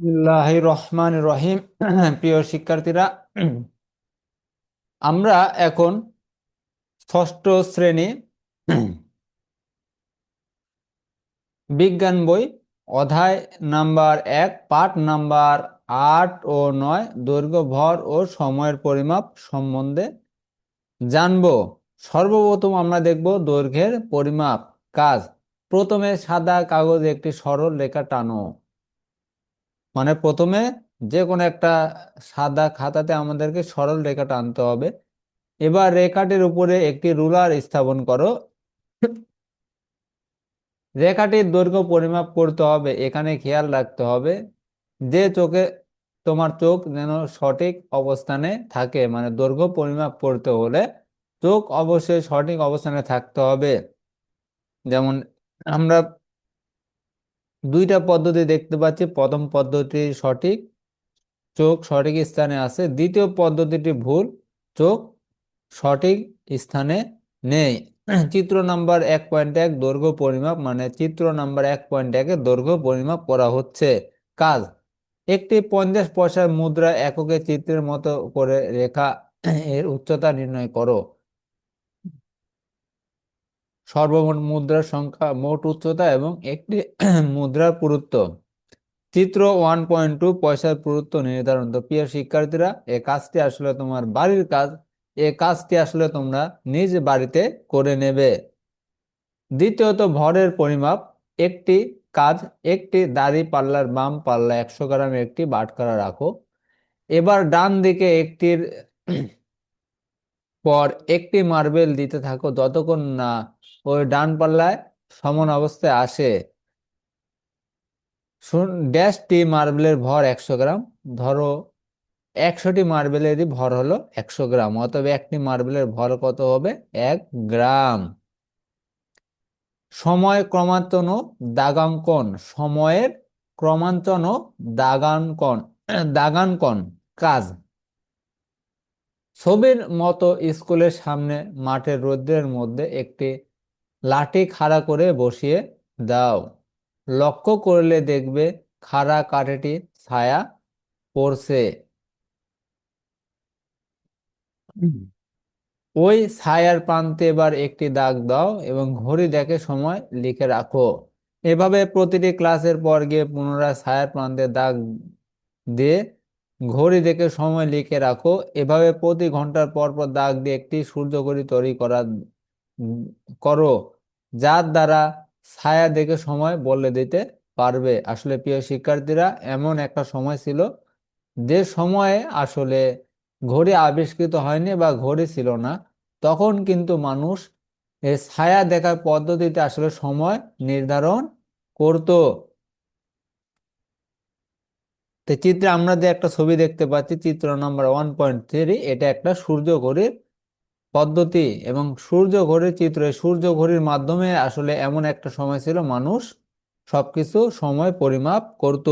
বিসমিল্লাহির রহমান রহিম প্রিয় শিক্ষার্থীরা, আমরা এখন ষষ্ঠ শ্রেণি বিজ্ঞান বই অধ্যায় নাম্বার এক, পাঠ নাম্বার আট ও নয়, দৈর্ঘ্য, ভর ও সময়ের পরিমাপ সম্বন্ধে জানব। সর্বপ্রথম আমরা দেখব দৈর্ঘ্যের পরিমাপ কাজ। প্রথমে সাদা কাগজে একটি সরল রেখা টানো। মানে প্রথমে যে কোনো একটা সাদা খাতাতে আমাদেরকে সরল রেখা টানতে হবে। এবার রেখাটির উপরে একটি রুলার স্থাপন করো। রেখাটির দৈর্ঘ্য পরিমাপ করতে হবে, এখানে খেয়াল রাখতে হবে যে চোখে তোমার চোখ যেন সঠিক অবস্থানে থাকে মানে দৈর্ঘ্য পরিমাপ করতে হলে চোখ অবশ্যই সঠিক অবস্থানে থাকতে হবে। যেমন আমরা দুইটা পদ্ধতি দেখতে পাচ্ছি। প্রথম পদ্ধতি সঠিক, চোখ সঠিক স্থানে আছে। দ্বিতীয় পদ্ধতিটি ভুল, চোখ সঠিক স্থানে নেই। চিত্র নাম্বার এক পয়েন্ট এক, দৈর্ঘ্য পরিমাপ মানে চিত্র নাম্বার এক পয়েন্ট একে দৈর্ঘ্য পরিমাপ করা হচ্ছে। কাজ, একটি পঞ্চাশ পয়সার মুদ্রা এককে চিত্রের মতো করে রেখা এর উচ্চতা নির্ণয় করো। সর্বমোট মুদ্রার সংখ্যা মোট উচ্চতা এবং একটি মুদ্রার পুরুত্ব। চিত্র ওয়ান পয়েন্ট টু পয়সার পুরুত্ব নির্ধারণ। তো প্রিয় শিক্ষার্থীরা, এ কাজটি আসলে তোমার বাড়ির কাজ। এ কাজটি আসলে তোমরা নিজ বাড়িতে করে নেবে। দ্বিতীয়ত, ভরের পরিমাপ। একটি কাজ, একটি দাড়ি পাল্লার বাম পাল্লা একশো গ্রাম একটি বাটখারা রাখো। এবার ডান দিকে একটির পর একটি মার্বেল দিতে থাকো। যতক্ষণ না ওই ডান পাল্লায় সমান অবস্থায় আসে। ড্যাশটি মার্বেলের ভর একশো গ্রাম। ধরো একশোটি মার্বেলেরই ভর হলো একশো গ্রাম, অতএব একটি মার্বেলের ভর কত হবে? এক গ্রাম। সময় ক্রমাঞ্চন ও দাগাঙ্কন, সময়ের ক্রমাঞ্চন ও দাগাঙ্কন দাগাঙ্কন কাজ। ছবির মতো স্কুলের সামনে মাঠের রৌদ্রের মধ্যে একটি লাঠি খাড়া করে বসিয়ে দাও। লক্ষ্য করলে দেখবে খাড়া কাঠেটি ছায়া পড়ছে। ওই ছায়ার প্রান্তে এবার একটি দাগ দাও এবং ঘড়ি দেখে সময় লিখে রাখো। এভাবে প্রতিটি ক্লাসের পর গিয়ে পুনরায় ছায়ার প্রান্তে দাগ দিয়ে ঘড়ি দেখে সময় লিখে রাখো। এভাবে প্রতি ঘণ্টার পর পর দাগ দিয়ে একটি সূর্য ঘড়ি তৈরি করা করো, যার দ্বারা ছায়া দেখে সময় বলে দিতে পারবে। আসলে প্রিয় শিক্ষার্থীরা, এমন একটা সময় ছিল যে সময়ে আসলে ঘড়ি আবিষ্কৃত হয়নি বা ঘড়ি ছিল না। তখন কিন্তু মানুষ এই ছায়া দেখার পদ্ধতিতে আসলে সময় নির্ধারণ করত। তো চিত্রে আমরা যে একটা ছবি দেখতে পাচ্ছি, চিত্র নাম্বার ওয়ান পয়েন্ট থ্রি এটা একটা সূর্য ঘড়ির পদ্ধতি এবং সূর্য ঘড়ির চিত্র সূর্য ঘড়ির মাধ্যমে আসলে এমন একটা সময় ছিল মানুষ সবকিছু সময় পরিমাপ করত।